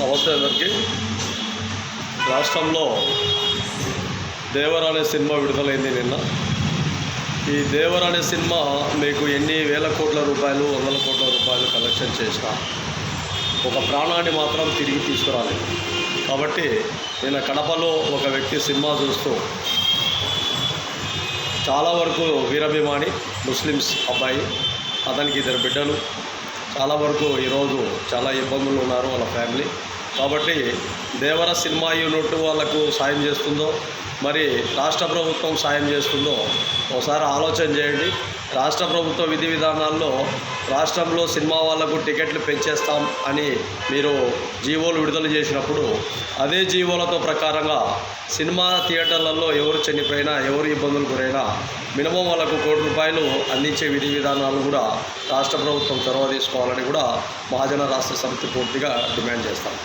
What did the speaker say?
నమస్తే అందరికీ రాష్ట్రంలో దేవర అనే సినిమా విడుదలైంది నిన్న. ఈ దేవర అనే సినిమా మీకు ఎన్ని వేల కోట్ల రూపాయలు వందల కోట్ల రూపాయలు కలెక్షన్ చేసినా ఒక ప్రాణాన్ని మాత్రం తిరిగి తీసుకురాలి. కాబట్టి నిన్న కడపలో ఒక వ్యక్తి సినిమా చూస్తూ చాలా వరకు వీరభిమాని ముస్లిమ్స్ అబ్బాయి అతనికి ఇద్దరు బిడ్డలు చాలా వరకు ఈరోజు చాలా ఇబ్బందులు ఉన్నారు వాళ్ళ ఫ్యామిలీ. కాబట్టి దేవర సినిమా యూనిట్ వాళ్ళకు సాయం చేస్తుందో మరి రాష్ట్ర ప్రభుత్వం సాయం చేస్తుందో ఒకసారి ఆలోచన చేయండి. రాష్ట్ర ప్రభుత్వ విధి విధానాల్లో రాష్ట్రంలో సినిమా వాళ్ళకు టికెట్లు పెంచేస్తాం అని మీరు జీవోలు విడుదల చేసినప్పుడు అదే జీవోలతో ప్రకారంగా సినిమా థియేటర్లలో ఎవరు చనిపోయినా ఎవరు ఇబ్బందులు గురైనా మినిమం వాళ్ళకు కోటి రూపాయలు అందించే విధి విధానాలు కూడా రాష్ట్ర ప్రభుత్వం చొరవ తీసుకోవాలని కూడా మహాజన రాష్ట్ర సమితి పూర్తిగా డిమాండ్ చేస్తాం.